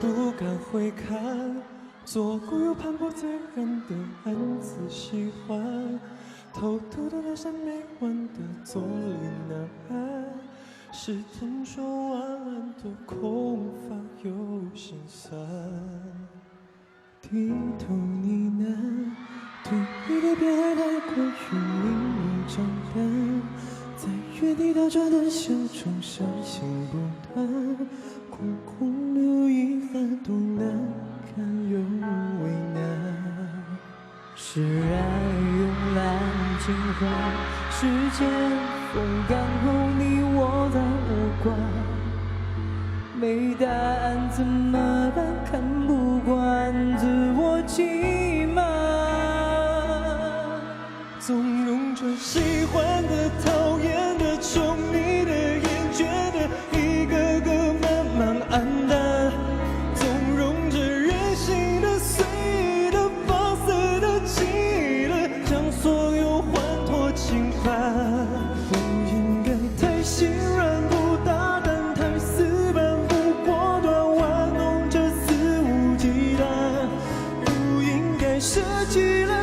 不敢回看，左顾右盼，不自然的暗自喜欢，偷偷的留下没完的坐立难安，试探说晚安都空乏又心酸，低头呢喃，对你的偏爱太过于明目张胆，在原地打转的笑中伤心不断，空空释然，慵懒净化，时间风干后，你我的无关。没答案怎么办？看不惯，自我欺。失去了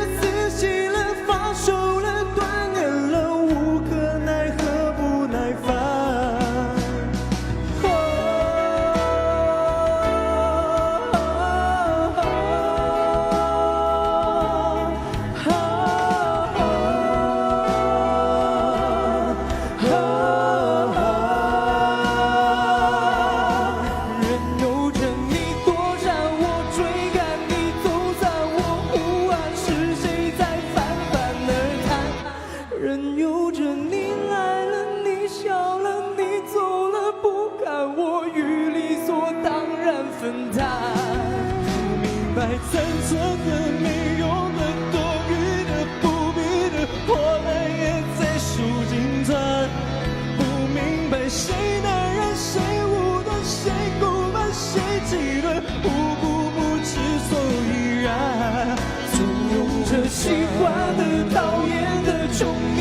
等待不明白残存的没用的多余的不必的破烂也在数金砖不明白谁难忍谁无端谁孤板谁极端无辜不知所以然纵容这喜欢的讨厌的宠